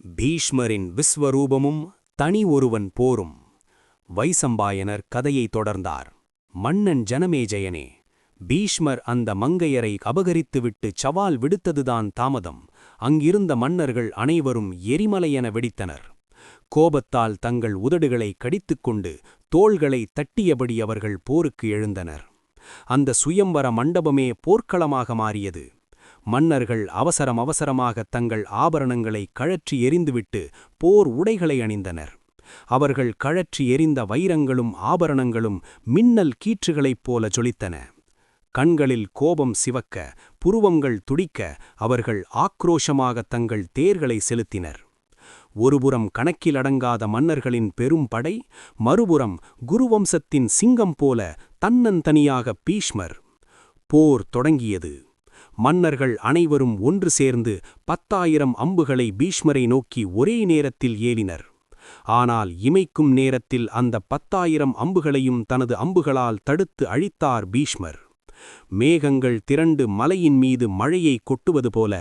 பீஷ்மரின் விஸ்வரூபமும் தனி ஒருவன் போரும். வைசம்பாயனர் கதையை தொடர்ந்தார். மன்னன் ஜனமேஜயனே பீஷ்மர் அந்த மங்கையரை அபகரித்துவிட்டு சவால் விடுத்ததுதான் தாமதம். அங்கிருந்த மன்னர்கள் அனைவரும் எரிமலையென வெடித்தனர். கோபத்தால் தங்கள் உதடுகளை கடித்துக்கொண்டு தோள்களை தட்டியபடி அவர்கள் போருக்கு எழுந்தனர். அந்த சுயம்பர மண்டபமே போர்க்களமாக மாறியது. மன்னர்கள் அவசரம் அவசரமாக தங்கள் ஆபரணங்களை கழற்றி எரிந்துவிட்டு போர் உடைகளை அணிந்தனர். அவர்கள் கழற்றி எறிந்த வைரங்களும் ஆபரணங்களும் மின்னல் கீற்றுகளைப் போல ஜொலித்தன. கண்களில் கோபம் சிவக்க புருவங்கள் துடிக்க அவர்கள் ஆக்ரோஷமாக தங்கள் தேர்களை செலுத்தினர். ஒருபுறம் கணக்கிலடங்காத மன்னர்களின் பெரும் படை மறுபுறம் குருவம்சத்தின் சிங்கம் போல தன்னந்தனியாக பீஷ்மர். போர் தொடங்கியது. மன்னர்கள் அனைவரும் ஒன்று சேர்ந்து பத்தாயிரம் அம்புகளை பீஷ்மரை நோக்கி ஒரே நேரத்தில் ஏறினர் ஆனால் இமைக்கும் நேரத்தில் அந்த பத்தாயிரம் அம்புகளையும் தனது அம்புகளால் தடுத்து அழித்தார் பீஷ்மர். மேகங்கள் திரண்டு மலையின் மீது மழையை கொட்டுவது போல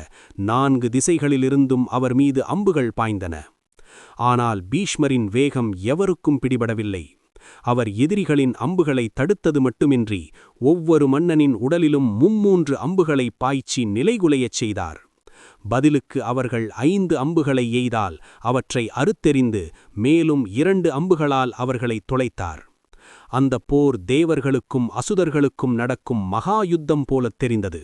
நான்கு திசைகளிலிருந்தும் அவர் மீது அம்புகள் பாய்ந்தன. ஆனால் பீஷ்மரின் வேகம் எவருக்கும் பிடிபடவில்லை. அவர் எதிரிகளின் அம்புகளை தடுத்தது மட்டுமின்றி ஒவ்வொரு மன்னனின் உடலிலும் மும்மூன்று அம்புகளை பாய்ச்சி நிலைகுலையச் செய்தார். பதிலுக்கு அவர்கள் ஐந்து அம்புகளை எய்தால் அவற்றை அறுத்தெறிந்து மேலும் இரண்டு அம்புகளால் அவர்களை தொலைத்தார். அந்த போர் தேவர்களுக்கும் அசுதர்களுக்கும் நடக்கும் மகா யுத்தம் போலத் தெரிந்தது.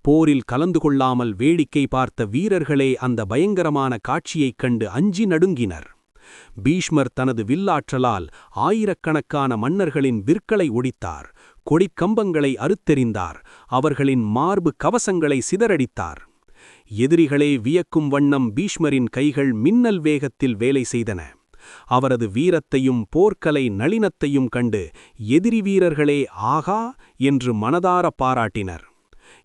போரில் கலந்து கொள்ளாமல் வேடிக்கை பார்த்த வீரர்களே அந்த பயங்கரமான காட்சியைக் கண்டு அஞ்சி நடுங்கினர். பீஷ்மர் தனது வில்லாற்றலால் ஆயிரக்கணக்கான மன்னர்களின் விற்களை ஒடித்தார் கொடிக்கம்பங்களை அறுத்தெறிந்தார் அவர்களின் மார்பு கவசங்களை சிதறடித்தார். எதிரிகளே வியக்கும் வண்ணம் பீஷ்மரின் கைகள் மின்னல் வேகத்தில் வேலை செய்தன. அவரது வீரத்தையும் போர்க்கலை நளினத்தையும் கண்டு எதிரி வீரர்களே ஆகா என்று மனதார பாராட்டினர்.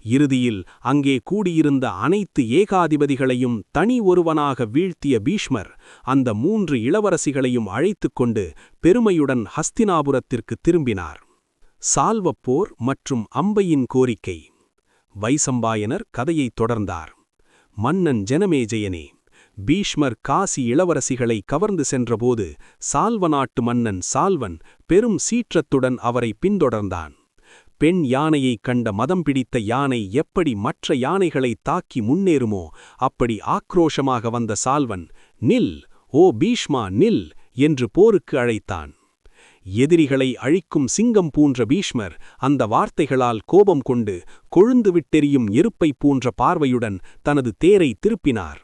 இறுதியில் அங்கே கூடியிருந்த அனைத்து ஏகாதிபதிகளையும் தனி ஒருவனாக வீழ்த்திய பீஷ்மர் அந்த மூன்று இளவரசிகளையும் அழைத்துக் கொண்டு பெருமையுடன் ஹஸ்தினாபுரத்திற்கு திரும்பினார். சால்வப்போர் மற்றும் அம்பையின் கோரிக்கை. வைசம்பாயனர் கதையைத் தொடர்ந்தார். மன்னன் ஜனமேஜயனே பீஷ்மர் காசி இளவரசிகளை கவர்ந்து சென்றபோது சால்வ நாட்டு மன்னன் சால்வன் பெரும் சீற்றத்துடன் அவரை பின்தொடர்ந்தான். பெண் யானையைக் கண்ட மதம் பிடித்த யானை எப்படி மற்ற யானைகளை தாக்கி முன்னேறுமோ அப்படி ஆக்ரோஷமாக வந்த சால்வன் நில் ஓ பீஷ்மா நில் என்று போருக்கு அழைத்தான். எதிரிகளை அழிக்கும் சிங்கம் பூன்ற பீஷ்மர் அந்த வார்த்தைகளால் கோபம் கொண்டு கொழுந்து விட்டெறியும் எருப்பை பூன்ற பார்வையுடன் தனது தேரை திருப்பினார்.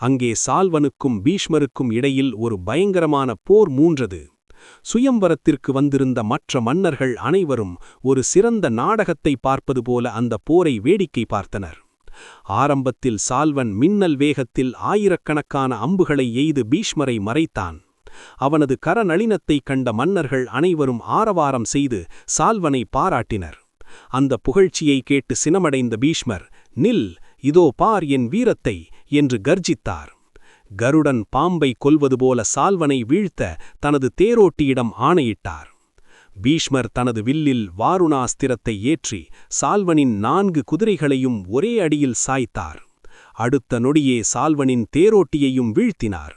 அங்கே சால்வனுக்கும் பீஷ்மருக்கும் இடையில் ஒரு பயங்கரமான போர் மூன்றது. சுயம்வரத்திற்கு வந்திருந்த மற்ற மன்னர்கள் அனைவரும் ஒரு சிறந்த நாடகத்தை பார்ப்பது போல அந்த போரை வேடிக்கை பார்த்தனர். ஆரம்பத்தில் சால்வன் மின்னல் வேகத்தில் ஆயிரக்கணக்கான அம்புகளை எய்து பீஷ்மரை மறைத்தான். அவனது கரநளினத்தைக் கண்ட மன்னர்கள் அனைவரும் ஆரவாரம் செய்து சால்வனை பாராட்டினர். அந்த புகழ்ச்சியை கேட்டு சினமடைந்த பீஷ்மர் நில் இதோ பார் என் வீரத்தை என்று கர்ஜித்தார். கருடன் பாம்பை கொல்வது போல சால்வனை வீழ்த்த தனது தேரோட்டியிடம் ஆணையிட்டார். பீஷ்மர் தனது வில்லில் வாருணாஸ்திரத்தை ஏற்றி சால்வனின் நான்கு குதிரைகளையும் ஒரே அடியில் சாய்த்தார். அடுத்த நொடியே சால்வனின் தேரோட்டியையும் வீழ்த்தினார்.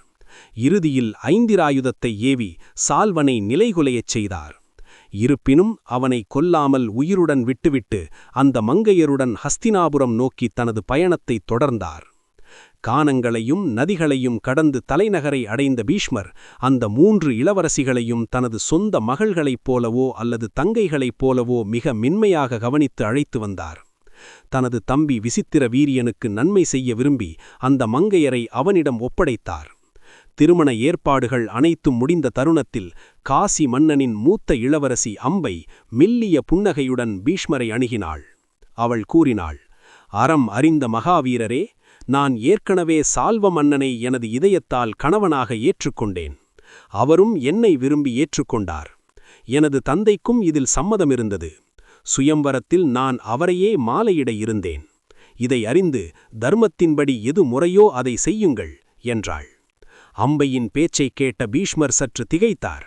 இறுதியில் ஐந்திராயுதத்தை ஏவி சால்வனை நிலைகுலையச் செய்தார். இருப்பினும் அவனை கொல்லாமல் உயிருடன் விட்டுவிட்டு அந்த மங்கையருடன் ஹஸ்தினாபுரம் நோக்கி தனது பயணத்தை தொடர்ந்தார். கானங்களையும் நதிகளையும் கடந்து தலைநகரை அடைந்த பீஷ்மர் அந்த மூன்று இளவரசிகளையும் தனது சொந்த மகள்களைப் போலவோ அல்லது தங்கைகளைப் போலவோ மிக மென்மையாக கவனித்து அழைத்து வந்தார். தனது தம்பி விசித்திர வீரியனுக்கு நன்மை செய்ய விரும்பி அந்த மங்கையரை அவனிடம் ஒப்படைத்தார். திருமண ஏற்பாடுகள் அனைத்தும் முடிந்த தருணத்தில் காசி மன்னனின் மூத்த இளவரசி அம்பை மில்லிய புன்னகையுடன் பீஷ்மரை அணுகினாள். அவள் கூறினாள் அறம் அறிந்த மகாவீரரே நான் ஏற்கனவே சால்வ மன்னனை எனது இதயத்தால் கணவனாக ஏற்றுக்கொண்டேன். அவரும் என்னை விரும்பி ஏற்றுக்கொண்டார். எனது தந்தைக்கும் இதில் சம்மதமிருந்தது. சுயம்வரத்தில் நான் அவரையே மாலையிட இருந்தேன். இதை அறிந்து தர்மத்தின்படி எது முறையோ அதை செய்யுங்கள் என்றாள். அம்பையின் பேச்சைக் கேட்ட பீஷ்மர் சற்று திகைத்தார்.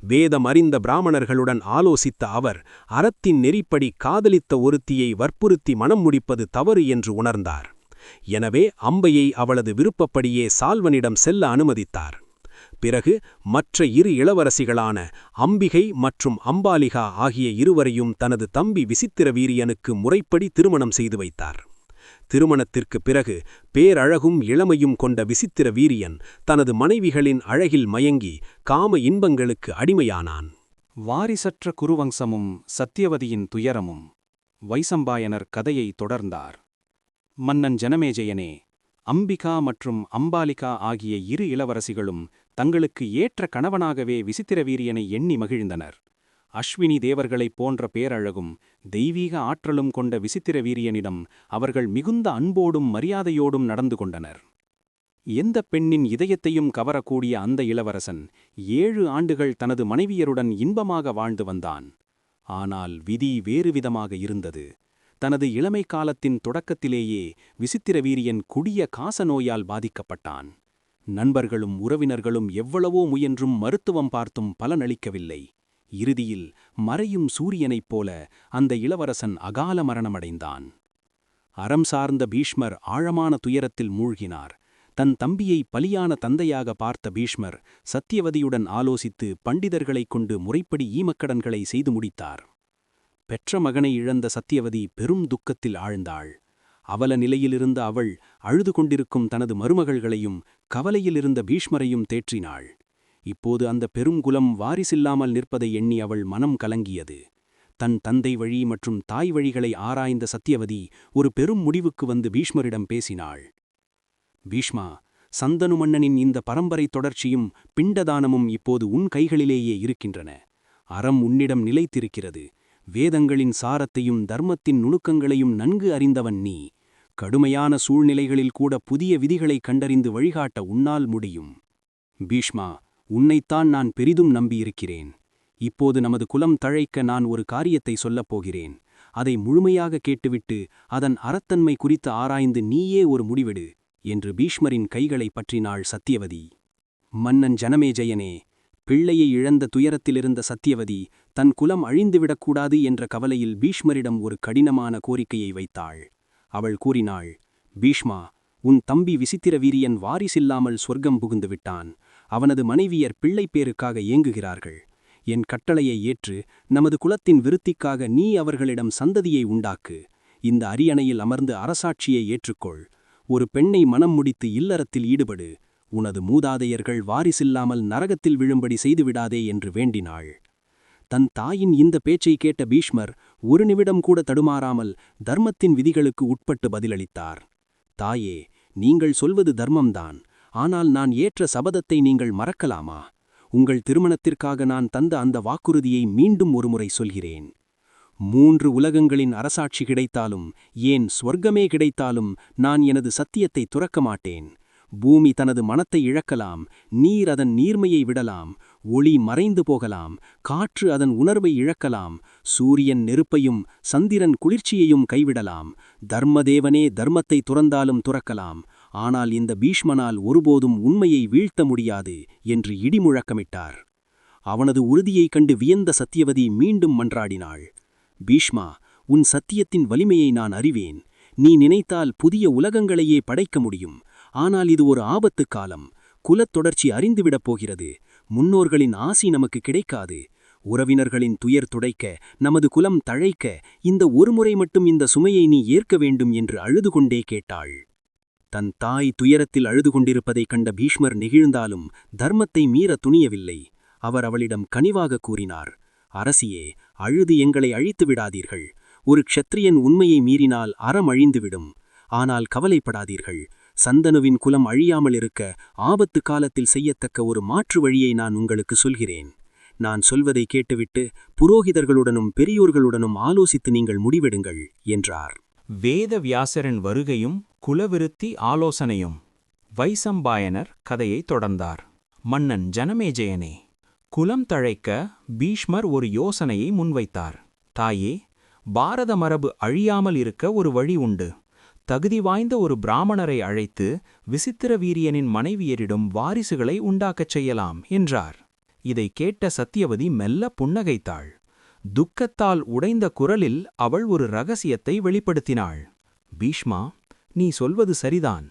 வேதம் அறிந்த பிராமணர்களுடன் ஆலோசித்த அவர் அறத்தின் நெறிப்படி காதலித்த ஒருத்தியை வற்புறுத்தி மனம் முடிப்பது தவறு என்று உணர்ந்தார். எனவே அம்பையை அவளது விருப்பப்படியே சால்வனிடம் செல்ல அனுமதித்தார். பிறகு மற்ற இரு இளவரசிகளான அம்பிகை மற்றும் அம்பாலிகா ஆகிய இருவரையும் தனது தம்பி விசித்திர வீரியனுக்கு முறைப்படி திருமணம் செய்து வைத்தார். திருமணத்திற்குப் பிறகு பேரழகும் இளமையும் கொண்ட விசித்திர வீரியன் தனது மனைவிகளின் அழகில் மயங்கி காம இன்பங்களுக்கு அடிமையானான். வாரிசற்ற குருவம்சமும் சத்தியவதியின் துயரமும் வைசம்பாயனர் கதையை தொடர்ந்தார். மன்னன் ஜனமேஜயனே அம்பிகா மற்றும் அம்பாலிகா ஆகிய இரு இளவரசிகளும் தங்களுக்கு ஏற்ற கணவனாகவே விசித்திரவீரியனை எண்ணி மகிழ்ந்தனர். அஸ்வினி தேவர்களைப் போன்ற பேரழகும் தெய்வீக ஆற்றலும் கொண்ட விசித்திரவீரியனிடம் அவர்கள் மிகுந்த அன்போடும் மரியாதையோடும் நடந்து கொண்டனர். எந்த பெண்ணின் இதயத்தையும் கவரக்கூடிய அந்த இளவரசன் ஏழு ஆண்டுகள் தனது மனைவியருடன் இன்பமாக வாழ்ந்து வந்தான். ஆனால் விதி வேறுவிதமாக இருந்தது. தனது இளமை காலத்தின் தொடக்கத்திலேயே விசித்திர வீரியன் குடிய காசநோயால் பாதிக்கப்பட்டான். நண்பர்களும் உறவினர்களும் எவ்வளவோ முயன்றும் மருத்துவம் பார்த்தும் பலனளிக்கவில்லை. இறுதியில் மறையும் சூரியனைப் போல அந்த இளவரசன் அகால மரணமடைந்தான். அறம் சார்ந்த பீஷ்மர் ஆழமான துயரத்தில் மூழ்கினார். தன் தம்பியை பலியான தந்தையாக பார்த்த பீஷ்மர் சத்தியவதியுடன் ஆலோசித்து பண்டிதர்களைக் கொண்டு முறைப்படி ஈமக்கடன்களை செய்து முடித்தார். பெற்ற மகனை இழந்த சத்தியவதி பெரும் துக்கத்தில் ஆழ்ந்தாள். அவல நிலையிலிருந்த அவள் அழுது கொண்டிருக்கும் தனது மருமகள்களையும் கவலையிலிருந்த பீஷ்மரையும் தேற்றினாள். இப்போது அந்த பெருங்குலம் வாரிசில்லாமல் நிற்பதை எண்ணி அவள் மனம் கலங்கியது. தன் தந்தை வழி மற்றும் தாய் வழிகளை ஆராய்ந்த சத்தியவதி ஒரு பெரும் முடிவுக்கு வந்து பீஷ்மரிடம் பேசினாள். பீஷ்மா சந்தனு மன்னனின் இந்த பரம்பரை தொடர்ச்சியும் பிண்டதானமும் இப்போது உன் கைகளிலேயே இருக்கின்றன. அறம் உன்னிடம் நிலைத்திருக்கிறது. வேதங்களின் சாரத்தையும் தர்மத்தின் நுணுக்கங்களையும் நன்கு அறிந்தவன் நீ. கடுமையான சூழ்நிலைகளில் கூட புதிய விதிகளை கண்டறிந்து வழிகாட்ட உன்னால் முடியும். பீஷ்மா உன்னைத்தான் நான் பெரிதும் நம்பியிருக்கிறேன். இப்போது நமது குலம் தழைக்க நான் ஒரு காரியத்தை சொல்லப் போகிறேன். அதை முழுமையாக கேட்டுவிட்டு அதன் அறத்தன்மை குறித்து ஆராய்ந்து நீயே ஒரு முடிவெடு என்று பீஷ்மரின் கைகளை பற்றினாள் சத்தியவதி மன்னன் ஜனமேஜயனே பிள்ளையை இழந்த துயரத்திலிருந்த சத்தியவதி தன் குலம் அழிந்துவிடக்கூடாது என்ற கவலையில் பீஷ்மரிடம் ஒரு கடினமான கோரிக்கையை வைத்தாள். அவள் கூறினாள் பீஷ்மா உன் தம்பி விசித்திர வீரியன் வாரிசில்லாமல் சொர்க்கம் புகுந்து விட்டான். அவனது மனைவியர் பிள்ளைப்பேருக்காக ஏங்குகிறார்கள். என் கட்டளையை ஏற்று நமது குலத்தின் விருத்திக்காக நீ அவர்களிடம் சந்ததியை உண்டாக்கு. இந்த அரியணையில் அமர்ந்து அரசாட்சியை ஏற்றுக்கொள். ஒரு பெண்ணை மனம் முடித்து இல்லறத்தில் ஈடுபடு. உனது மூதாதையர்கள் வாரிசில்லாமல் நரகத்தில் விழும்படி செய்துவிடாதே என்று வேண்டினாள். தன் தாயின் இந்த பேச்சை கேட்ட பீஷ்மர் ஒரு நிமிடம் கூட தடுமாறாமல் தர்மத்தின் விதிகளுக்கு உட்பட்டு பதிலளித்தார். தாயே நீங்கள் சொல்வது தர்மம்தான். ஆனால் நான் ஏற்ற சபதத்தை நீங்கள் மறக்கலாமா? உங்கள் திருமணத்திற்காக நான் தந்த அந்த வாக்குறுதியை மீண்டும் ஒருமுறை சொல்கிறேன். மூன்று உலகங்களின் அரசாட்சி கிடைத்தாலும் ஏன் ஸ்வர்க்கமே கிடைத்தாலும் நான் எனது சத்தியத்தை துறக்க மாட்டேன். பூமி தனது மனத்தை இழக்கலாம் நீர் அதன் நீர்மையை விடலாம் ஒளி மறைந்து போகலாம் காற்று அதன் உணர்வை இழக்கலாம் சூரியன் நெருப்பையும் சந்திரன் குளிர்ச்சியையும் கைவிடலாம் தர்மதேவனே தர்மத்தை துறந்தாலும் துறக்கலாம் ஆனால் இந்த பீஷ்மனால் ஒருபோதும் உண்மையை வீழ்த்த முடியாது என்று இடிமுழக்கமிட்டார். அவனது உறுதியைக் கண்டு வியந்த சத்தியவதி மீண்டும் மன்றாடினாள். பீஷ்மா உன் சத்தியத்தின் வலிமையை நான் அறிவேன். நீ நினைத்தால் புதிய உலகங்களையே படைக்க முடியும். ஆனால் இது ஒரு ஆபத்து காலம். குலத் தொடர்ச்சி அறிந்துவிடப் போகிறது. முன்னோர்களின் ஆசி நமக்கு கிடைக்காது. உறவினர்களின் துயர் துடைக்க நமது குலம் தழைக்க இந்த ஒருமுறை மட்டும் இந்த சுமையை நீ ஏற்க வேண்டும் என்று அழுது கொண்டே கேட்டாள். தன் தாய் துயரத்தில் அழுது கொண்டிருப்பதைக் கண்ட பீஷ்மர் நெகிழ்ந்தாலும் தர்மத்தை மீற துணியவில்லை. அவர் அவளிடம் கனிவாக கூறினார் அரசியே அழுது எங்களை அழித்து விடாதீர்கள். ஒரு க்ஷத்ரியன் உண்மையை மீறினால் அறம் அழிந்துவிடும். ஆனால் கவலைப்படாதீர்கள். சந்தனுவின் குலம் அழியாமல் இருக்க ஆபத்து காலத்தில் செய்யத்தக்க ஒரு மாற்று வழியை நான் உங்களுக்கு சொல்கிறேன். நான் சொல்வதை கேட்டுவிட்டு புரோகிதர்களுடனும் பெரியோர்களுடனும் ஆலோசித்து நீங்கள் முடிவெடுங்கள் என்றார். வேத வியாசரின் வருகையும் குலவிருத்தி ஆலோசனையும் வைசம்பாயனர் கதையை தொடர்ந்தார். மன்னன் ஜனமேஜயனே குலம் தழைக்க பீஷ்மர் ஒரு யோசனையை முன்வைத்தார். தாயே பாரத மரபு அழியாமல் இருக்க ஒரு வழி உண்டு. தகுதி வாய்ந்த ஒரு பிராமணரை அழைத்து விசித்திர வீரியனின் மனைவியரிடம் வாரிசுகளை உண்டாக்கச் செய்யலாம் என்றார். இதை கேட்ட சத்தியவதி மெல்ல புன்னகைத்தாள். துக்கத்தால் உடைந்த குரலில் அவள் ஒரு ரகசியத்தை வெளிப்படுத்தினாள். பீஷ்மா நீ சொல்வது சரிதான்.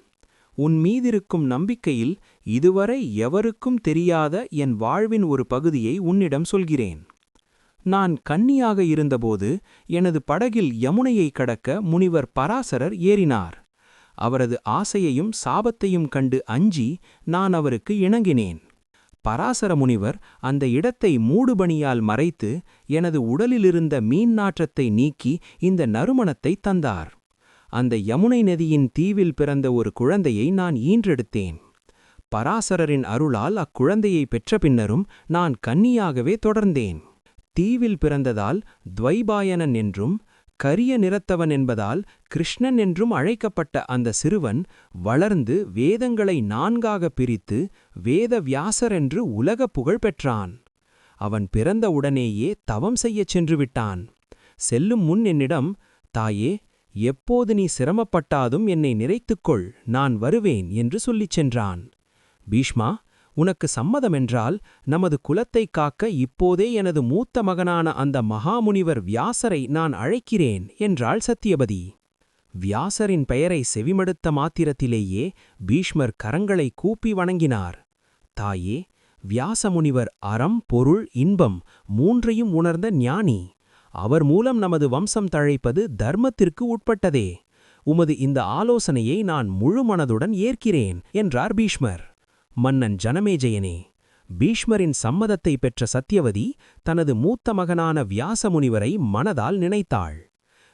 உன் மீதிருக்கும் நம்பிக்கையில் இதுவரை எவருக்கும் தெரியாத என் வாழ்வின் ஒரு பகுதியை உன்னிடம் சொல்கிறேன். நான் கன்னியாக இருந்தபோது எனது படகில் யமுனையை கடக்க முனிவர் பராசரர் ஏறினார். அவரது ஆசையையும் சாபத்தையும் கண்டு அஞ்சி நான் அவருக்கு இணங்கினேன். பராசர முனிவர் அந்த இடத்தை மூடுபணியால் மறைத்து எனது உடலிலிருந்த மீன் நாற்றத்தை நீக்கி இந்த நறுமணத்தை தந்தார். அந்த யமுனை நதியின் தீவில் பிறந்த ஒரு குழந்தையை நான் ஈன்றெடுத்தேன். பராசரரின் அருளால் அக்குழந்தையை பெற்ற பின்னரும் நான் கன்னியாகவே தொடர்ந்தேன். தீவில் பிறந்ததால் துவைபாயனன் என்றும் கரிய நிறத்தவன் என்பதால் கிருஷ்ணன் என்றும் அழைக்கப்பட்ட அந்த சிறுவன் வளர்ந்து வேதங்களை நான்காக பிரித்து வேத வியாசர் என்று உலக புகழ் பெற்றான். அவன் பிறந்த உடனேயே தவம் செய்யச் சென்று விட்டான். செல்லும் முன் என்னிடம் தாயே எப்போது நீ சிரமப்பட்டாதும் என்னை நிறைத்துக்கொள் நான் வருவேன் என்று சொல்லிச் சென்றான். பீஷ்மா உனக்கு சம்மதமென்றால் நமது குலத்தைக் காக்க இப்போதே எனது மூத்த மகனான அந்த மகாமுனிவர் வியாசரை நான் அழைக்கிறேன் என்றாள் சத்தியபதி வியாசரின் பெயரை செவிமடுத்த மாத்திரத்திலேயே பீஷ்மர் கரங்களை கூப்பி வணங்கினார். தாயே வியாசமுனிவர் அறம் பொருள் இன்பம் மூன்றையும் உணர்ந்த ஞானி. அவர் மூலம் நமது வம்சம் தழைப்பது தர்மத்திற்கு உட்பட்டதே. உமது இந்த ஆலோசனையை நான் முழு மனதுடன் ஏற்கிறேன் என்றார் பீஷ்மர். மன்னன் ஜனமேஜயனே பீஷ்மரின் சம்மதத்தை பெற்ற சத்யவதி தனது மூத்த மகனான வியாசமுனிவரை மனதால் நினைத்தாள்.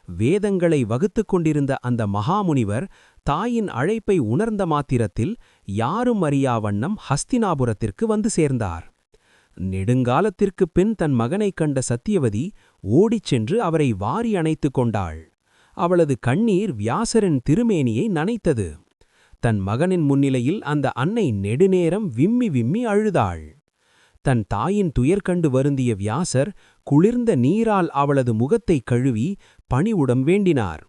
வேதங்களை வகுத்துக் கொண்டிருந்த அந்த மகாமுனிவர் தாயின் அழைப்பை உணர்ந்த மாத்திரத்தில் யாரும் அறியா வண்ணம் ஹஸ்தினாபுரத்திற்கு வந்து சேர்ந்தார். நெடுங்காலத்திற்குப் பின் தன் மகனைக் கண்ட சத்தியவதி ஓடிச் சென்று அவரை வாரி அணைத்துக் கொண்டாள். அவளது கண்ணீர் வியாசரின் திருமேனியை நனைத்தது. தன் மகனின் முன்னிலையில் அந்த அன்னை நெடுநேரம் விம்மி விம்மி அழுதாள். தன் தாயின் துயர் கண்டு வருந்திய வியாசர் குளிர்ந்த நீரால் அவளது முகத்தைக் கழுவி பணிவுடம் வேண்டினார்.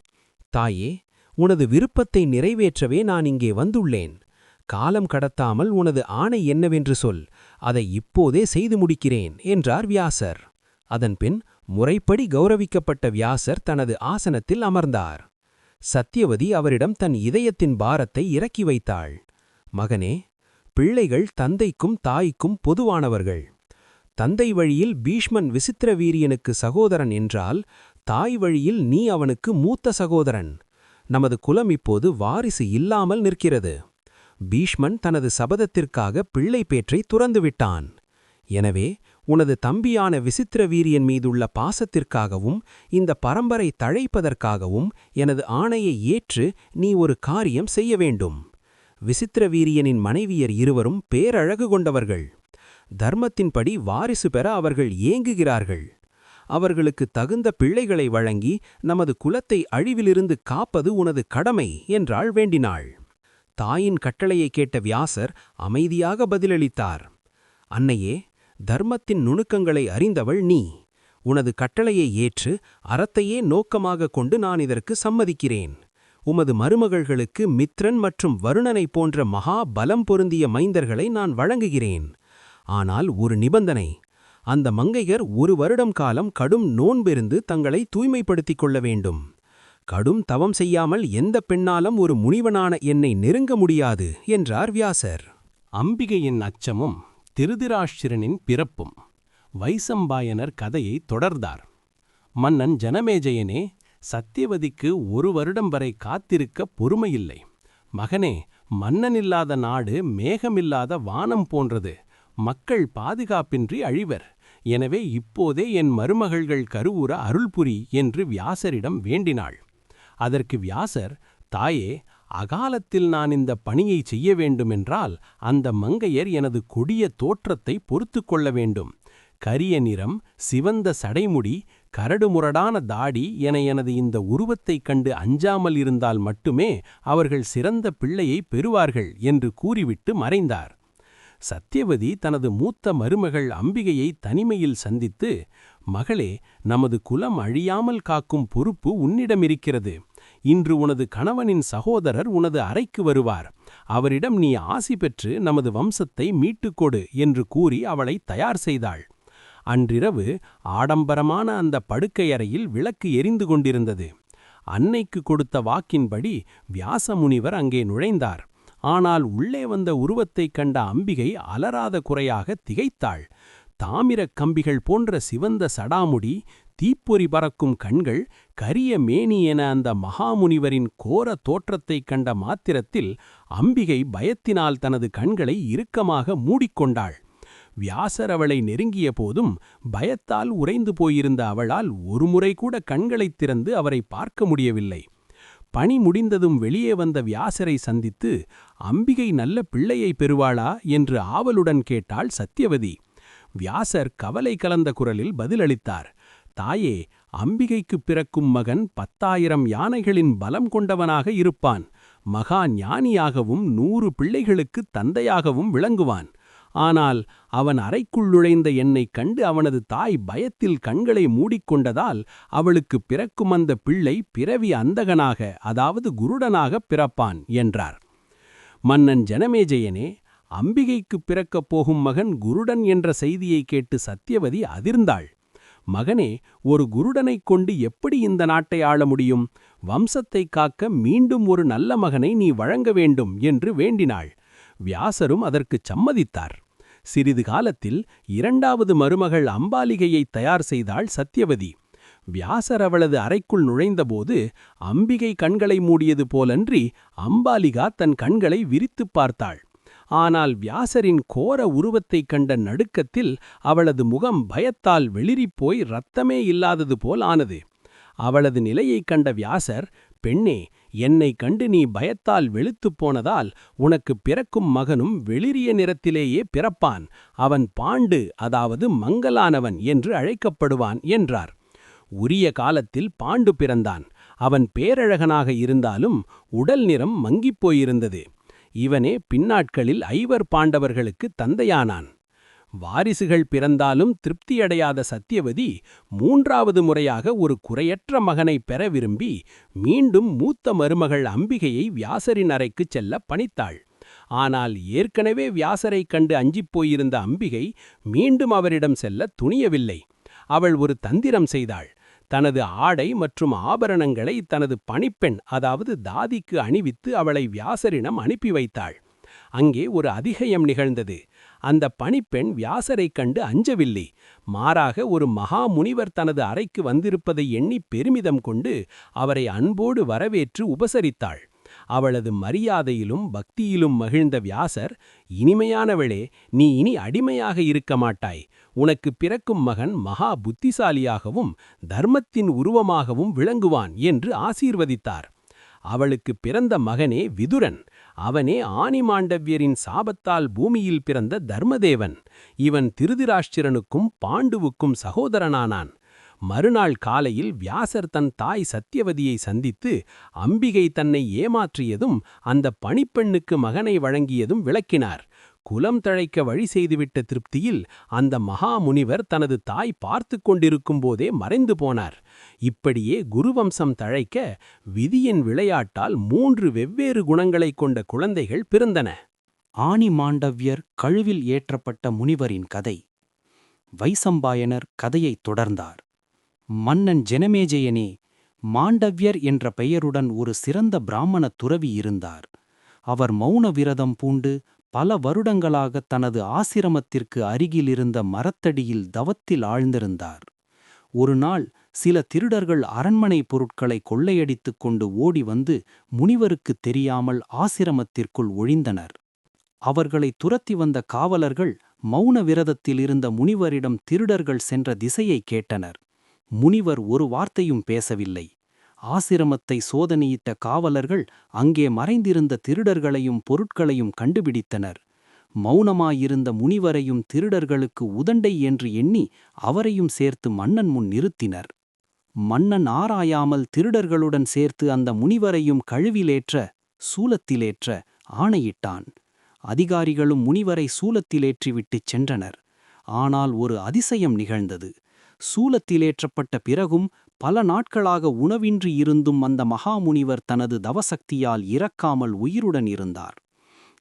தாயே உனது விருப்பத்தை நிறைவேற்றவே நான் இங்கே வந்துள்ளேன். காலம் கடத்தாமல் உனது ஆணை என்னவென்று சொல். அதை இப்போதே செய்து முடிக்கிறேன் என்றார் வியாசர். அதன்பின் முறைப்படி கௌரவிக்கப்பட்ட வியாசர் தனது ஆசனத்தில் அமர்ந்தார். சத்தியவதி அவரிடம் தன் இதயத்தின் பாரத்தை இறக்கி வைத்தாள். மகனே பிள்ளைகள் தந்தைக்கும் தாய்க்கும் பொதுவானவர்கள். தந்தை வழியில் பீஷ்மன் விசித்திர வீரியனுக்கு சகோதரன் என்றால் தாய் வழியில் நீ அவனுக்கு மூத்த சகோதரன். நமது குலம் இப்போது வாரிசு இல்லாமல் நிற்கிறது. பீஷ்மன் தனது சபதத்திற்காக பிள்ளை பேற்றை துறந்துவிட்டான். எனவே உனது தம்பியான விசித்திர வீரியன் மீதுள்ள பாசத்திற்காகவும் இந்த பரம்பரை தழைப்பதற்காகவும் எனது ஆணையை ஏற்று நீ ஒரு காரியம் செய்ய வேண்டும். விசித்திர வீரியனின் மனைவியர் இருவரும் பேரழகு கொண்டவர்கள். தர்மத்தின்படி வாரிசு பெற அவர்கள் ஏங்குகிறார்கள். அவர்களுக்கு தகுந்த பிள்ளைகளை வழங்கி நமது குலத்தை அழிவிலிருந்து காப்பது உனது கடமை என்றாள் வேண்டினாள். தாயின் கட்டளையை கேட்ட வியாசர் அமைதியாக பதிலளித்தார். அன்னையே தர்மத்தின் நுணுக்கங்களை அறிந்தவள் நீ. உனது கட்டளையை ஏற்று அறத்தையே நோக்கமாக கொண்டு நான் இதற்கு சம்மதிக்கிறேன். உமது மருமகள்களுக்கு மித்ரன் மற்றும் வருணனை போன்ற மகா பலம் பொருந்திய மைந்தர்களை நான் வழங்குகிறேன். ஆனால் ஒரு நிபந்தனை. அந்த மங்கையர் ஒரு வருடம் காலம் கடும் நோன்பிருந்து தங்களை தூய்மைப்படுத்திக் கொள்ள வேண்டும். கடும் தவம் செய்யாமல் எந்த பெண்ணாலும் ஒரு முனிவனான என்னை நெருங்க முடியாது என்றார் வியாசர். அம்பிகையின் அச்சமும் திருதிராஷ்டிரனின் பிறப்பும் வைசம்பாயனர் கதையை தொடர்ந்தார். மன்னன் ஜனமேஜயனே சத்தியவதிக்கு ஒரு வருடம் வரை காத்திருக்க பொறுமையில்லை. மகனே மன்னனில்லாத நாடு மேகமில்லாத வானம் போன்றது. மக்கள் பாதுகாப்பின்றி அழிவர். எனவே இப்போதே என் மருமகள்கள் கருவூர அருள்புரி என்று வியாசரிடம் வேண்டினாள். அதற்கு வியாசர் தாயே அகாலத்தில் நான் இந்த பணியை செய்ய வேண்டுமென்றால் அந்த மங்கையர் எனது கொடிய தோற்றத்தை பொறுத்து கொள்ள வேண்டும். கரிய நிறம் சிவந்த சடைமுடி கரடுமுரடான தாடி என எனது இந்த உருவத்தைக் கண்டு அஞ்சாமல் இருந்தால் மட்டுமே அவர்கள் சிறந்த பிள்ளையை பெறுவார்கள் என்று கூறிவிட்டு மறைந்தார். சத்தியவதி தனது மூத்த மருமகள் அம்பிகையை தனிமையில் சந்தித்து மகளே நமது குலம் அழியாமல் காக்கும் பொறுப்பு உன்னிடமிருக்கிறது. இன்று உனது கணவனின் சகோதரர் உனது அறைக்கு வருவார். அவரிடம் நீ ஆசி பெற்று நமது வம்சத்தை மீட்டுக்கொடு என்று கூறி அவளை தயார் செய்தாள். அன்றிரவு ஆடம்பரமான அந்த படுக்கையறையில் விளக்கு எரிந்து கொண்டிருந்தது. அன்னைக்கு கொடுத்த வாக்கின்படி வியாசமுனிவர் அங்கே நுழைந்தார். ஆனால் உள்ளே வந்த உருவத்தைக் கண்ட அம்பிகை அலராத குறையாக திகைத்தாள். தாமிரக் கம்பிகள் போன்ற சிவந்த சடாமுடி தீப்பொறி பறக்கும் கண்கள் கரிய மேனி என அந்த மகாமுனிவரின் கோர தோற்றத்தைக் கண்ட மாத்திரத்தில் அம்பிகை பயத்தினால் தனது கண்களை இறுக்கமாக மூடிக்கொண்டாள். வியாசர் அவளை நெருங்கிய போதும் பயத்தால் உறைந்து போயிருந்த அவளால் ஒருமுறை கூட கண்களைத் திறந்து அவரை பார்க்க முடியவில்லை. பணி முடிந்ததும் வெளியே வந்த வியாசரை சந்தித்து அம்பிகை நல்ல பிள்ளையை பெறுவாளா? என்று ஆவலுடன் கேட்டாள் சத்யவதி. வியாசர் கவலை கலந்த குரலில் பதிலளித்தார். தாயே அம்பிகைக்குப் பிறக்கும் மகன் பத்தாயிரம் யானைகளின் பலம் கொண்டவனாக இருப்பான். மகா ஞானியாகவும் நூறு பிள்ளைகளுக்குத் தந்தையாகவும் விளங்குவான். ஆனால் அவன் அறைக்குள் நுழைந்த என்னைக் கண்டு அவனது தாய் பயத்தில் கண்களை மூடிக்கொண்டதால் அவளுக்குப் பிறக்கும் அந்த பிள்ளை பிறவி அந்தகனாக அதாவது குருடனாகப் பிறப்பான் என்றார். மன்னன் ஜனமேஜயனே அம்பிகைக்குப் பிறக்கப் போகும் மகன் குருடன் என்ற செய்தியைக் கேட்டு சத்யவதி அதிர்ந்தாள். மகனே ஒரு குருடனைக் கொண்டு எப்படி இந்த நாட்டை ஆள முடியும்? வம்சத்தைக் காக்க மீண்டும் ஒரு நல்ல மகனை நீ வழங்க வேண்டும் என்று வேண்டினாள். வியாசரும் அதற்குச் சம்மதித்தார். சிறிது காலத்தில் இரண்டாவது மருமகள் அம்பாலிகையை தயார் செய்தாள் சத்யவதி. வியாசர் அவளது அறைக்குள் நுழைந்தபோது அம்பிகை கண்களை மூடியது போலன்றி அம்பாலிகா தன் கண்களை விரித்துப் பார்த்தாள். ஆனால் வியாசரின் கோர உருவத்தைக் கண்ட நடுக்கத்தில் அவளது முகம் பயத்தால் வெளிரிப்போய் இரத்தமே இல்லாதது போல் ஆனது. அவளது நிலையைக் கண்ட வியாசர் பெண்ணே என்னை கண்டு நீ பயத்தால் வெளுத்துப் போனதால் உனக்குப் பிறக்கும் மகனும் வெளிரிய நிறத்திலேயே பிறப்பான். அவன் பாண்டு அதாவது மங்கலானவன் என்று அழைக்கப்படுவான் என்றார். உரிய காலத்தில் பாண்டு பிறந்தான். அவன் பேரழகனாக இருந்தாலும் உடல் நிறம் மங்கிப் போயிருந்தது. இவனே பின்னாட்களில் ஐவர் பாண்டவர்களுக்கு தந்தையானான். வாரிசுகள் பிறந்தாலும் திருப்தியடையாத சத்தியவதி மூன்றாவது முறையாக ஒரு குறையற்ற மகனைப் பெற விரும்பி மீண்டும் மூத்த மருமகள் அம்பிகையை வியாசரின் அறைக்குச் செல்ல பணித்தாள். ஆனால் ஏற்கனவே வியாசரைக் கண்டு அஞ்சிப் போயிருந்த அம்பிகை மீண்டும் அவரிடம் செல்ல துணியவில்லை. அவள் ஒரு தந்திரம் செய்தாள். தனது ஆடை மற்றும் ஆபரணங்களை தனது பணிப்பெண் அதாவது தாதிக்கு அணிவித்து அவளை வியாசரிடம் அனுப்பி வைத்தாள். அங்கே ஒரு அதிகயம் நிகழ்ந்தது. அந்த பணிப்பெண் வியாசரைக் கண்டு அஞ்சவில்லை. மாறாக ஒரு மகா முனிவர் தனது அறைக்கு வந்திருப்பதை எண்ணி பெருமிதம் கொண்டு அவரை அன்போடு வரவேற்று உபசரித்தாள். அவளது மரியாதையிலும் பக்தியிலும் மகிழ்ந்த வியாசர் இனிமையானவளே நீ இனி அடிமையாக இருக்க மாட்டாய். உனக்கு பிறக்கும் மகன் மகா புத்திசாலியாகவும் தர்மத்தின் உருவமாகவும் விளங்குவான் என்று ஆசீர்வதித்தார். அவளுக்கு பிறந்த மகனே விதுரன். அவனே ஆனிமாண்டவ்யரின் சாபத்தால் பூமியில் பிறந்த தர்மதேவன். இவன் திருதிராஷ்டிரனுக்கும் பாண்டுவுக்கும் சகோதரனானான். மறுநாள் காலையில் வியாசர் தன் தாய் சத்தியவதியை சந்தித்து அம்பிகை தன்னை ஏமாற்றியதும் அந்த பணிப்பெண்ணுக்கு மகனை வழங்கியதும் விளக்கினார். குலம் தழைக்க வழி செய்துவிட்ட திருப்தியில் அந்த மகா முனிவர் தனது தாய் பார்த்து கொண்டிருக்கும் போதே மறைந்து போனார். இப்படியே குருவம்சம் தழைக்க விதியின் விளையாட்டால் மூன்று வெவ்வேறு குணங்களைக் கொண்ட குழந்தைகள் பிறந்தன. ஆணி மாண்டவ்யர் கழுவில் ஏற்றப்பட்ட முனிவரின் கதை. வைசம்பாயனர் கதையைத் தொடர்ந்தார். மன்னன் ஜெனமேஜயனே மாண்டவ்யர் என்ற பெயருடன் ஒரு சிறந்த பிராமண துறவி இருந்தார். அவர் மௌன விரதம் பூண்டு பல வருடங்களாக தனது ஆசிரமத்திற்கு அருகிலிருந்த மரத்தடியில் தவத்தில் ஆழ்ந்திருந்தார். ஒரு நாள் சில திருடர்கள் அரண்மனை பொருட்களை கொள்ளையடித்துக் கொண்டு ஓடி வந்து முனிவருக்குத் தெரியாமல் ஆசிரமத்திற்குள் ஒழிந்தனர். அவர்களை துரத்தி வந்த காவலர்கள் மௌன விரதத்தில் இருந்த முனிவரிடம் திருடர்கள் சென்ற திசையை கேட்டனர். முனிவர் ஒரு வார்த்தையும் பேசவில்லை. ஆசிரமத்தை சோதனையிட்ட காவலர்கள் அங்கே மறைந்திருந்த திருடர்களையும் பொருட்களையும் கண்டுபிடித்தனர். மௌனமாயிருந்த முனிவரையும் திருடர்களுக்கு உதண்டை என்று எண்ணி அவரையும் சேர்த்து மன்னன் முன் நிறுத்தினர். மன்னன் ஆராயாமல் திருடர்களுடன் சேர்த்து அந்த முனிவரையும் கழுவிலேற்ற சூலத்திலேற்ற ஆணையிட்டான். அதிகாரிகளும் முனிவரை சூலத்திலேற்றிவிட்டுச் சென்றனர். ஆனால் ஒரு அதிசயம் நிகழ்ந்தது. சூலத்திலேற்றப்பட்ட பிறகும் பல நாட்களாக உணவின்றி இருந்தும் அந்த மகாமுனிவர் தனது தவசக்தியால் இறக்காமல் உயிருடன் இருந்தார்.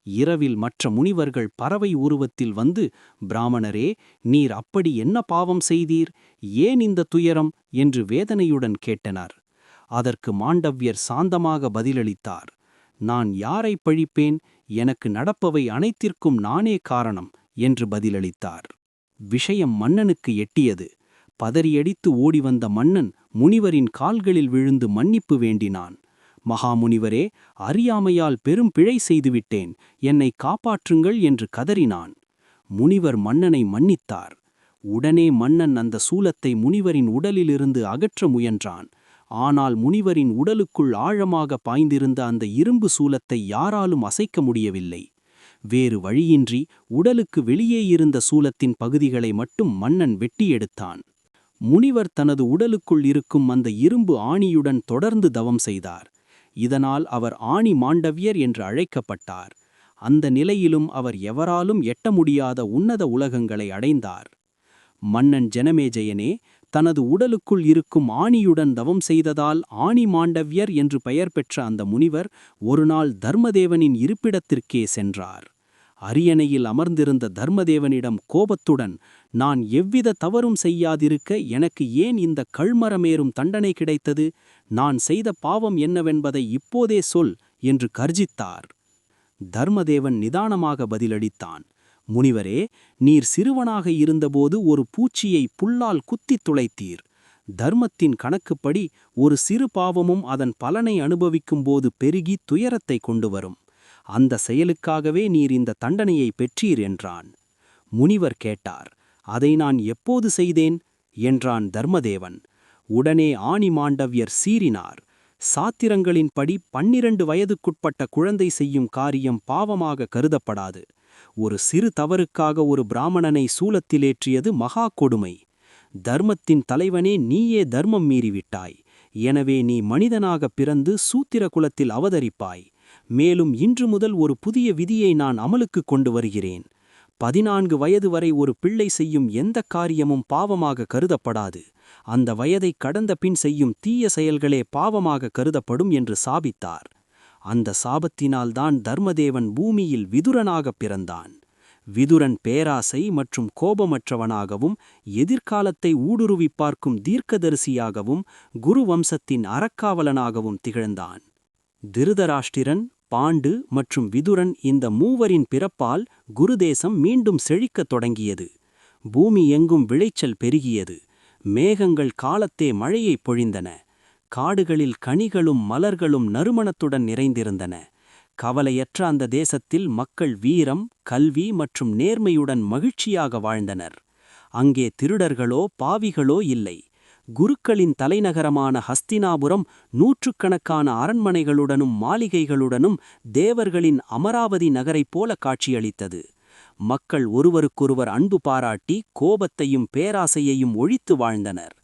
இரவில் மற்ற முனிவர்கள் பறவை உருவத்தில் வந்து பிராமணரே நீர் அப்படி என்ன பாவம் செய்தீர்? ஏன் இந்த துயரம் என்று வேதனையுடன் கேட்டனர். அதற்கு மாண்டவ்யர் சாந்தமாக பதிலளித்தார் நான் யாரை பழிப்பேன்? எனக்கு நடப்பவை அனைத்திற்கும் நானே காரணம் என்று பதிலளித்தார். விஷயம் மன்னனுக்கு எட்டியது. பதறியடித்து ஓடி வந்த மன்னன் முனிவரின் கால்களில் விழுந்து மன்னிப்பு வேண்டினான். மகாமுனிவரே அறியாமையால் பெரும் பிழை செய்துவிட்டேன். என்னை காப்பாற்றுங்கள் என்று கதறினான். முனிவர் மன்னனை மன்னித்தார். உடனே மன்னன் அந்த சூலத்தை முனிவரின் உடலிலிருந்து அகற்ற முயன்றான். ஆனால் முனிவரின் உடலுக்குள் ஆழமாக பாய்ந்திருந்த அந்த இரும்பு சூலத்தை யாராலும் அசைக்க முடியவில்லை. வேறு வழியின்றி உடலுக்கு வெளியே இருந்த சூலத்தின் பகுதிகளை மட்டும் மன்னன் வெட்டி எடுத்தான் முனிவர் தனது உடலுக்குள் இருக்கும் அந்த இரும்பு ஆணியுடன் தொடர்ந்து தவம் செய்தார். இதனால் அவர் ஆணி மாண்டவியர் என்று அழைக்கப்பட்டார். அந்த நிலையிலும் அவர் எவராலும் எட்ட முடியாத உன்னத உலகங்களை அடைந்தார். மன்னன் ஜனமேஜயனே தனது உடலுக்குள் இருக்கும் ஆணியுடன் தவம் செய்ததால் ஆணி மாண்டவியர் என்று பெயர் பெற்ற அந்த முனிவர் ஒருநாள் தர்மதேவனின் இருப்பிடத்திற்கே சென்றார். அரியணையில் அமர்ந்திருந்த தர்மதேவனிடம் கோபத்துடன் நான் எவ்வித தவறும் செய்யாதிருக்க எனக்கு ஏன் இந்த கள்மரமேறும் தண்டனை கிடைத்தது? நான் செய்த பாவம் என்னவென்பதை இப்போதே சொல் என்று கர்ஜித்தார். தர்மதேவன் நிதானமாக பதிலளித்தான் முனிவரே நீர் சிறுவனாக இருந்தபோது ஒரு பூச்சியை புல்லால் குத்தித் துளைத்தீர். தர்மத்தின் கணக்குப்படி ஒரு சிறு பாவமும் அதன் பலனை அனுபவிக்கும்போது பெருகி துயரத்தை கொண்டு வரும். அந்த செயலுக்காகவே நீர் இந்த தண்டனையை பெற்றீர் என்றான். முனிவர் கேட்டார் அதை நான் எப்போது செய்தேன்? என்றான் தர்மதேவன். உடனே ஆணி மாண்டவ்யர் சீறினார். சாத்திரங்களின்படி பன்னிரண்டு வயதுக்குட்பட்ட குழந்தை செய்யும் காரியம் பாவமாக கருதப்படாது. ஒரு சிறு தவறுக்காக ஒரு பிராமணனை சூலத்திலேற்றியது மகா கொடுமை. தர்மத்தின் தலைவனே நீயே தர்மம் மீறிவிட்டாய். எனவே நீ மனிதனாகப் பிறந்து சூத்திர குலத்தில் அவதரிப்பாய். மேலும் இன்று முதல் ஒரு புதிய விதியை நான் அமலுக்கு கொண்டு வருகிறேன் பதினான்கு வயது வரை ஒரு பிள்ளை செய்யும் எந்த காரியமும் பாவமாக கருதப்படாது. அந்த வயதை கடந்த பின் செய்யும் தீய செயல்களே பாவமாக கருதப்படும் என்று சாபித்தார். அந்த சாபத்தினால்தான் தர்மதேவன் பூமியில் விதுரனாகப் பிறந்தான். விதுரன் பேராசை மற்றும் கோபமற்றவனாகவும் எதிர்காலத்தை ஊடுருவி பார்க்கும் தீர்க்கதரிசியாகவும் குரு வம்சத்தின் அறக்காவலனாகவும் திகழ்ந்தான். திருதராஷ்டிரன் பாண்டு மற்றும் விதுரன் இந்த மூவரின் பிறப்பால் குருதேசம் மீண்டும் செழிக்கத் தொடங்கியது. பூமி எங்கும் விளைச்சல் பெருகியது. மேகங்கள் காலத்தே மழையைப் பொழிந்தன. காடுகளில் கனிகளும் மலர்களும் நறுமணத்துடன் நிறைந்திருந்தன. கவலையற்ற அந்த தேசத்தில் மக்கள் வீரம் கல்வி மற்றும் நேர்மையுடன் மகிழ்ச்சியாக வாழ்ந்தனர். அங்கே திருடர்களோ பாவிகளோ இல்லை. குருக்களின் தலைநகரமான ஹஸ்தினாபுரம் நூற்றுக்கணக்கான அரண்மனைகளுடனும் மாளிகைகளுடனும் தேவர்களின் அமராவதி நகரைப் போல காட்சியளித்தது. மக்கள் ஒருவருக்கொருவர் அன்பு பாராட்டி கோபத்தையும் பேராசையையும் ஒழித்து வாழ்ந்தனர்.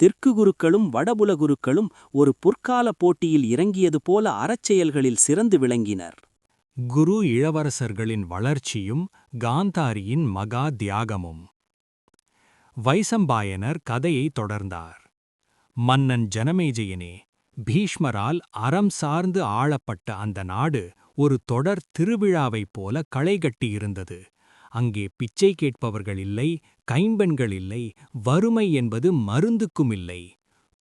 தெற்கு குருக்களும் வடபுல குருக்களும் ஒரு பொற்கால போட்டியில் இறங்கியது போல அறச்செயல்களில் சிறந்து விளங்கினர். குரு இளவரசர்களின் வளர்ச்சியும் காந்தாரியின் மகா தியாகமும். வைசம்பாயனர் கதையை தொடர்ந்தார். மன்னன் ஜனமேஜயனே பீஷ்மரால் அறம் சார்ந்து ஆளப்பட்ட அந்த நாடு ஒரு தொடர் திருவிழாவைப் போல களைகட்டியிருந்தது அங்கே பிச்சை கேட்பவர்கள் இல்லை கைம்பெண்கள் இல்லை வறுமை என்பது மருந்துக்கும் இல்லை.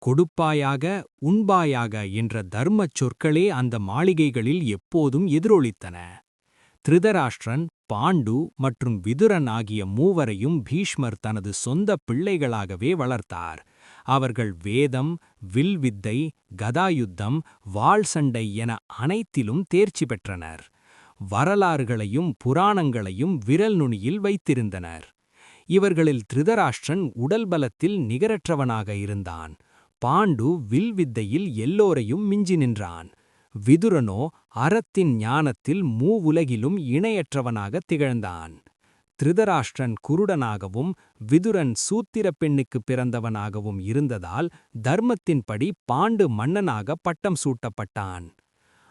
கொடுப்பாயாக உண்பாயாக என்ற தர்மச் சொற்களே அந்த மாளிகைகளில் எப்போதும் எதிரொலித்தன. திருதராஷ்டிரன் பாண்டு மற்றும் விதுரன் ஆகிய மூவரையும் பீஷ்மர் தனது சொந்த பிள்ளைகளாகவே வளர்த்தார். அவர்கள் வேதம் வில்வித்தை கதாயுத்தம் வாள் சண்டை என அனைத்திலும் தேர்ச்சி பெற்றனர். வரலாறுகளையும் புராணங்களையும் விரல் நுனியில் வைத்திருந்தனர். இவர்களில் திருதராஷ்டிரன் உடல் பலத்தில் நிகரற்றவனாக இருந்தான். பாண்டு வில்வித்தையில் எல்லோரையும் மிஞ்சி நின்றான். விதுரனோ அறத்தின் ஞானத்தில் மூவுலகிலும் இணையற்றவனாகத் திகழ்ந்தான். திருதராஷ்டிரன் குருடனாகவும் விதுரன் சூத்திரப் பெண்ணுக்குப் பிறந்தவனாகவும் இருந்ததால் தர்மத்தின்படி பாண்டு மன்னனாக பட்டம் சூட்டப்பட்டான்.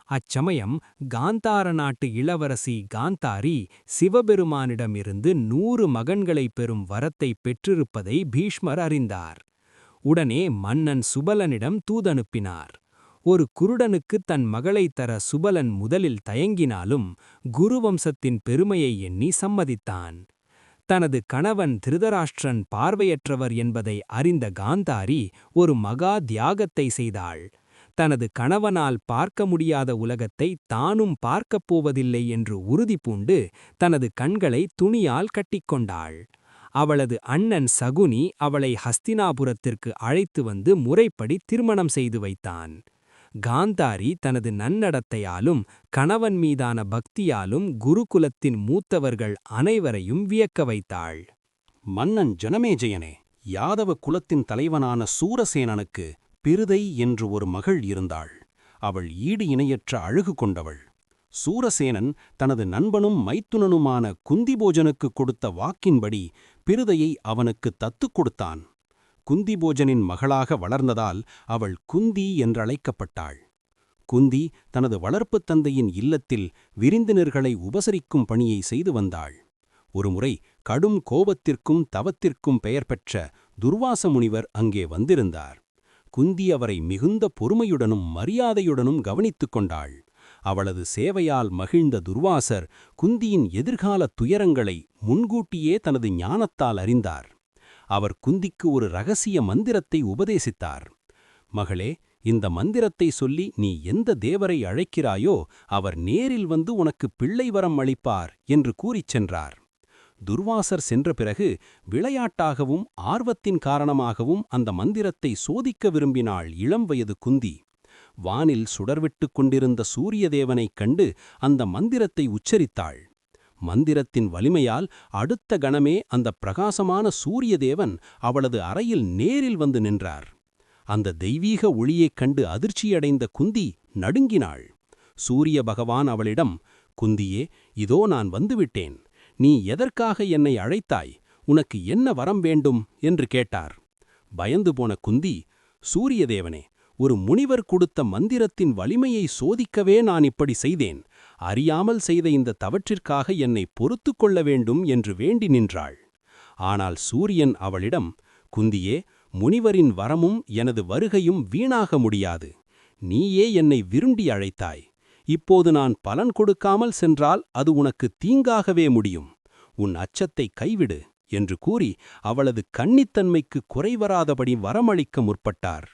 அச்சமயம் காந்தார நாட்டு இளவரசி காந்தாரி சிவபெருமானிடமிருந்து நூறு மகன்களைப் பெறும் வரத்தை பெற்றிருப்பதை பீஷ்மர் அறிந்தார். உடனே மன்னன் சுபலனிடம் தூதனுப்பினார். ஒரு குருடனுக்கு தன் மகளைத் தர சுபலன் முதலில் தயங்கினாலும் குருவம்சத்தின் பெருமையை எண்ணி சம்மதித்தான். தனது கணவன் திருதராஷ்டிரன் பார்வையற்றவர் என்பதை அறிந்த காந்தாரி ஒரு மகா தியாகத்தை செய்தாள். தனது கணவனால் பார்க்க முடியாத உலகத்தை தானும் பார்க்கப் போவதில்லை என்று உறுதி பூண்டு தனது கண்களை துணியால் கட்டிக்கொண்டாள் அவளது அண்ணன் சகுனி அவளை ஹஸ்தினாபுரத்திற்கு அழைத்து வந்து முறைப்படி திருமணம் செய்து வைத்தான். காந்தாரி தனது நன்னடத்தையாலும் கணவன் மீதான பக்தியாலும் குருகுலத்தின் மூத்தவர்கள் அனைவரையும் வியக்க வைத்தாள். மன்னன் ஜனமேஜயனே யாதவ குலத்தின் தலைவனான சூரசேனனுக்கு பிருதை என்று ஒரு மகள் இருந்தாள். அவள் ஈடு இணையற்ற அழகு கொண்டவள். சூரசேனன் தனது நண்பனும் மைத்துனனுமான குந்திபோஜனுக்கு கொடுத்த வாக்கின்படி பிருதையை அவனுக்கு தத்துக் கொடுத்தான். குந்திபோஜனின் மகளாக வளர்ந்ததால் அவள் குந்தி என்றழைக்கப்பட்டாள். குந்தி தனது வளர்ப்புத் தந்தையின் இல்லத்தில் விருந்தினர்களை உபசரிக்கும் பணியை செய்து வந்தாள். ஒருமுறை கடும் கோபத்திற்கும் தவத்திற்கும் பெயர் பெற்ற துர்வாச முனிவர் அங்கே வந்திருந்தார். குந்தி அவரை மிகுந்த பொறுமையுடனும் மரியாதையுடனும் கவனித்துக் கொண்டாள். அவளது சேவையால் மகிழ்ந்த துர்வாசர் குந்தியின் எதிர்கால துயரங்களை முன்கூட்டியே தனது ஞானத்தால் அறிந்தார். அவர் குந்திக்கு ஒரு ரகசிய மந்திரத்தை உபதேசித்தார். மகளே இந்த மந்திரத்தை சொல்லி நீ எந்த தேவரை அழைக்கிறாயோ அவர் நேரில் வந்து உனக்கு பிள்ளை வரம் அளிப்பார் என்று கூறிச் சென்றார். துர்வாசர் சென்ற பிறகு விளையாட்டாகவும் ஆர்வத்தின் காரணமாகவும் அந்த மந்திரத்தை சோதிக்க விரும்பினாள் இளம் வயது குந்தி. வானில் சுடர்விட்டுக் கொண்டிருந்த சூரியதேவனைக் கண்டு அந்த மந்திரத்தை உச்சரித்தாள். மந்திரத்தின் வலிமையால் அடுத்த கணமே அந்த பிரகாசமான சூரியதேவன் அவளது அறையில் நேரில் வந்து நின்றார். அந்த தெய்வீக ஒளியைக் கண்டு அதிர்ச்சியடைந்த குந்தி நடுங்கினாள். சூரிய பகவான் அவளிடம் குந்தியே இதோ நான் வந்துவிட்டேன். நீ எதற்காக என்னை அழைத்தாய்? உனக்கு என்ன வரம் வேண்டும்? என்று கேட்டார். பயந்து போன குந்தி சூரியதேவனே ஒரு முனிவர் கொடுத்த மந்திரத்தின் வலிமையை சோதிக்கவே நான் இப்படி செய்தேன். அறியாமல் செய்த இந்த தவற்றிற்காக என்னை பொறுத்து கொள்ள வேண்டும் என்று வேண்டி நின்றாள். ஆனால் சூரியன் அவளிடம் குந்தியே முனிவரின் வரமும் எனது வருகையும் வீணாக முடியாது. நீயே என்னை விரும்பி அழைத்தாய். இப்போது நான் பலன் கொடுக்காமல் சென்றால் அது உனக்கு தீங்காகவே முடியும். உன் அச்சத்தை கைவிடு என்று கூறி அவளது கன்னித்தன்மைக்கு குறைவராதபடி வரமளிக்க முற்பட்டார்.